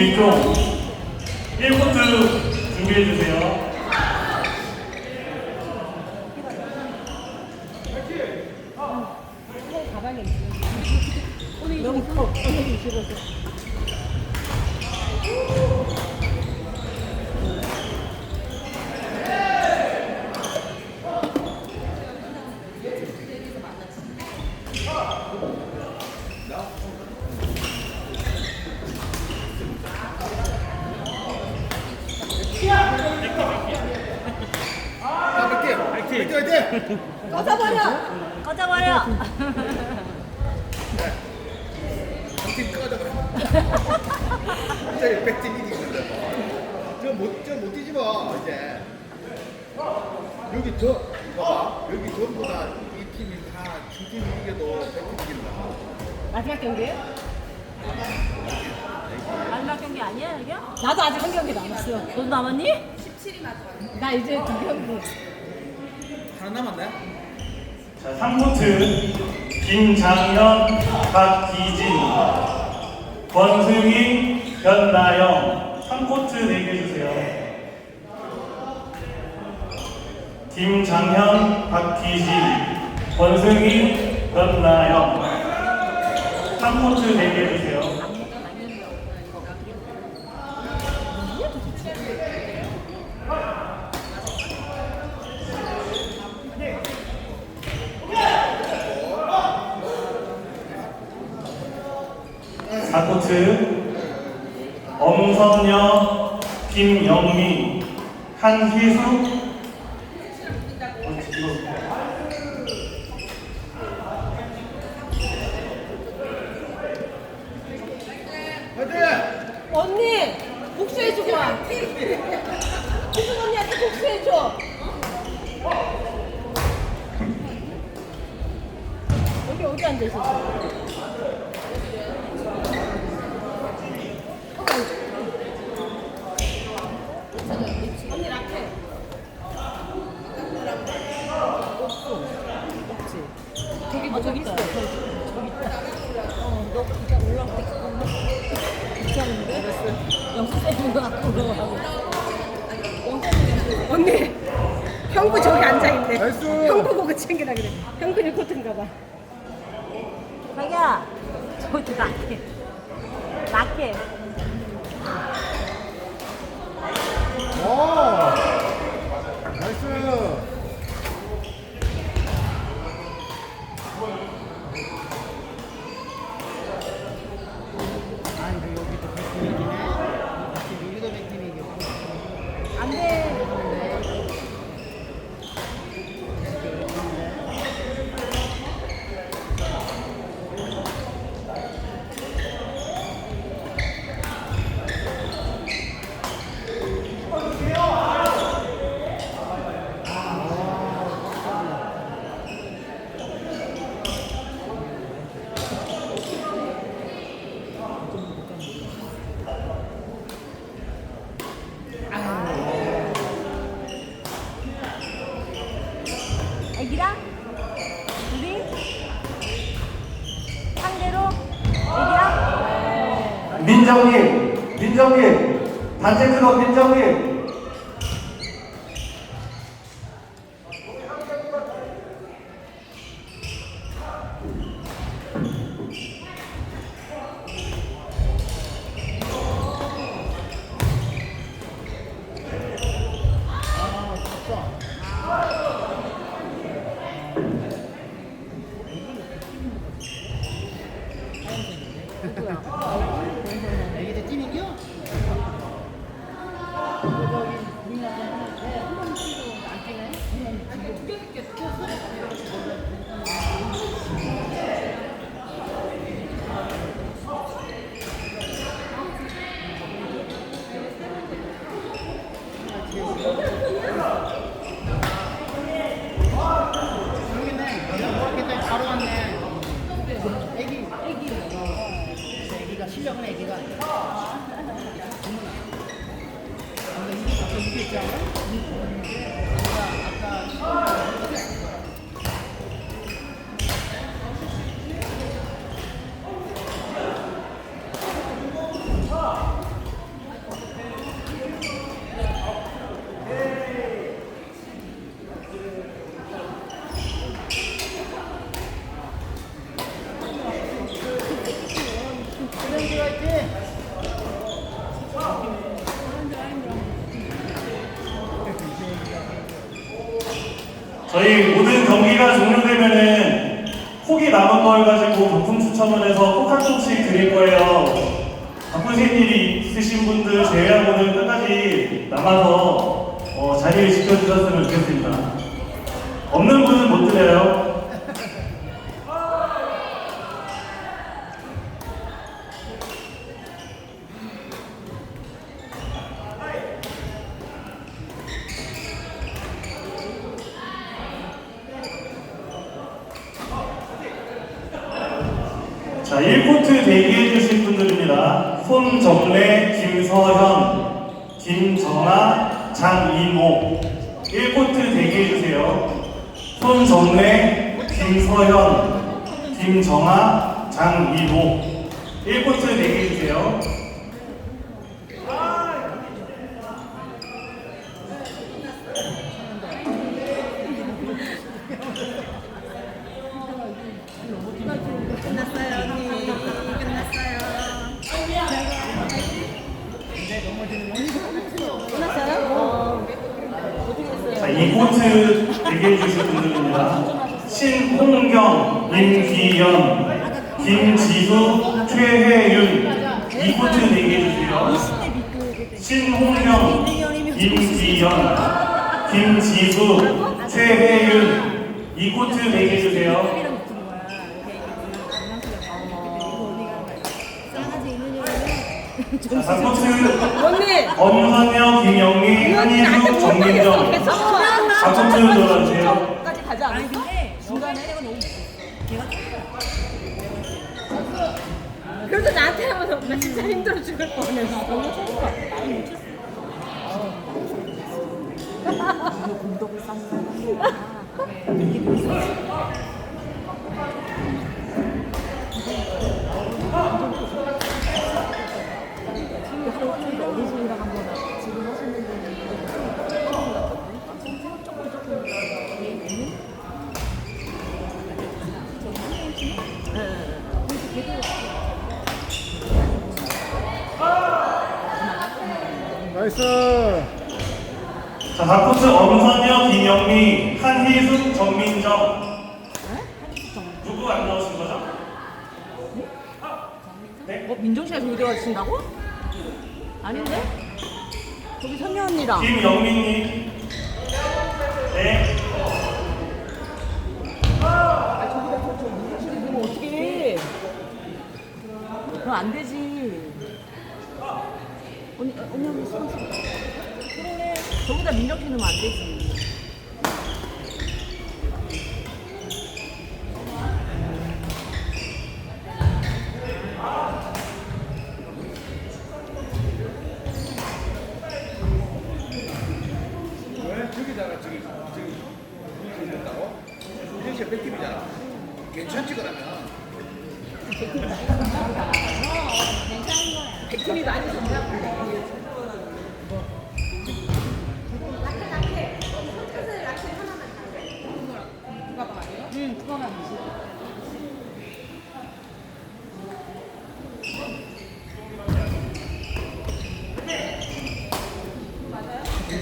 1종 1코트 준비해 주세요. 가방에 너무 커. 꺼져버려! 꺼져버려! 진짜 백팀이지 저못 저못 뛰지 마 이제 여기 저 봐봐 여기 전부 다이 팀이 다두 팀이 이겨도 백팀 이긴다 마지막 경기예요? 마지막 경기 아니야 이게? 나도 아직 한 경기 남았어. 너도 남았니? 나 이제 두 경기. 남았네 자, 3코트 김장현, 박기진, 권승희, 변나영 3코트 4개 주세요. 김장현, 박기진, 권승희, 변나영 3코트 4개 주세요. 사코트 엄선녀, 김영미, 한희수 어, 이거 화이팅! 언니! 복수해주고 와. 희승 언니한테 복수해줘. 여기 어디 앉아있어? 언니 라켓. 없어. 없지. 저기 뭐 저기 있어. 저기, 저기 있다. 어, 너 그냥 올라올 때 그거 괜찮은데? 영수증인 것 같고 그러고. 언니, 형부 저기 앉아있네. 나이스. 형부 보고 챙기라 그래. 형부 코트인가 봐. 자기야 저기 낙해 낙해 오 나이스 안돼 애기랑 우리 상대로 애기랑 민정님, 민정님, 단체 클럽 민정님. 애기들 뛰는겨? 모르겠네. 내가 뭐했더니 바로 왔네. 애기, 애기. 어, 애기가 실력은 애기가. 근데 이게? 아까 아까 저희 모든 경기가 종료되면은 폭이 남은 걸 가지고 경품 추첨을 해서 꼭한 쪽씩 드릴 거예요. 바쁘신 일이 있으신 분들 제외하고는 끝까지 남아서 어, 자리를 지켜주셨으면 좋겠습니다. 없는 분은 못 드려요. 자, 1코트 대기해 주실 분들입니다. 손정래, 김서현, 김정아, 장이모. 1코트 대기해 주세요. 손정래, 김서현, 김정아, 장이모. 1코트 대기해 주세요 언니 끝났어요 자, 이 코트 대기해 주실 분들입니다. 신홍경, 임기연, 김지수, 최혜윤. 이 코트 대기해 주세요. 신홍경, 임기연, 김지수, 최혜윤. 이 코트 대기해 주세요. 자, 4코트 언니! 엄선영, 김영미, 한희수, 정민정. 계속 4코트 들어가주세요. 까지 가지 않았어? 중간에 그래서 나한테 하면서 나 진짜 힘들어 죽을 뻔했어. 너무 좋은 거 같아. 많이 못 쳤어. 공덕을 쌓는 어르신이랑 한번 지금 하시는 분이 조금 조금 얘는 나이스 자, 4코트 엄선영, 김영미, 한희숙, 정민정. 누구 안 나오신 거죠? 네? 어, 민정 씨가 저기 들어가신다고? 아닌데? 저기 선녀 언니랑. 김영민님. 네. 아, 저기다 저, 저 민정 씨를 보면 어떡해. 그럼 안 되지. 언니, 어, 언니 수고 그러네. 저기다 민정 씨 넣으면 안 되지. 왜 저기다가 저기 저기 저기 있다고? 우정씨가 백팀이잖아 괜찮지 그러면 백팀이 많이 좋냐? 응, 그거만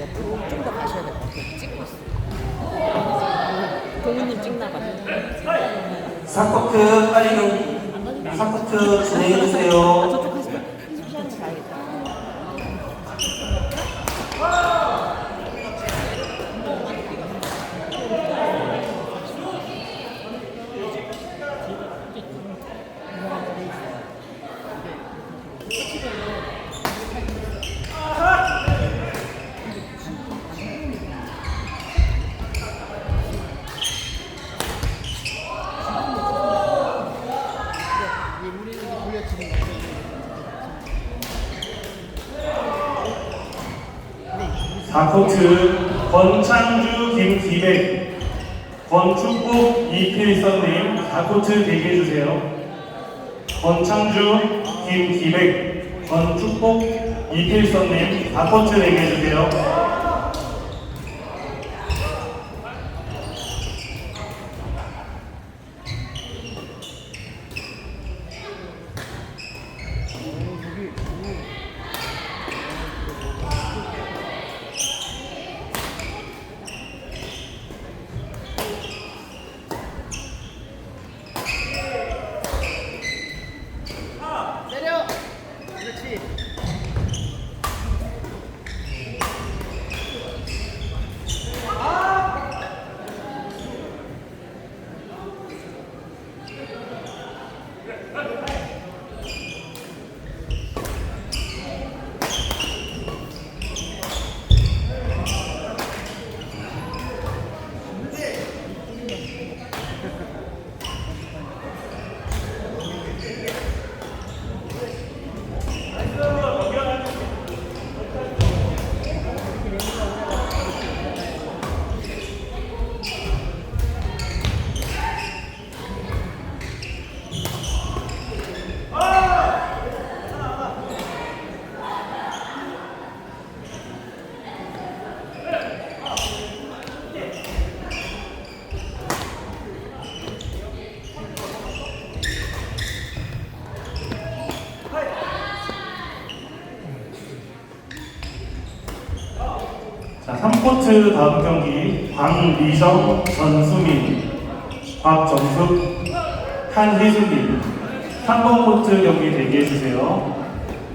옆으로 좀 더 가셔야 될 것 같아요. 찍고 있어. 동훈님 찍나 봐. 4코트 빨리 경기 4코트 진행해 주세요. 저쪽 하시면 한숨 쉬한테 가야겠다. 사코트 권창주, 김기백, 권축복, 이필선님 4코트 대기해 주세요. 권창주, 김기백, 권축복, 이필선님 4코트 대기해 주세요. 자, 3코트 다음 경기 광미정, 전수민, 곽정숙, 한희수님 3번 코트 경기 대기해주세요.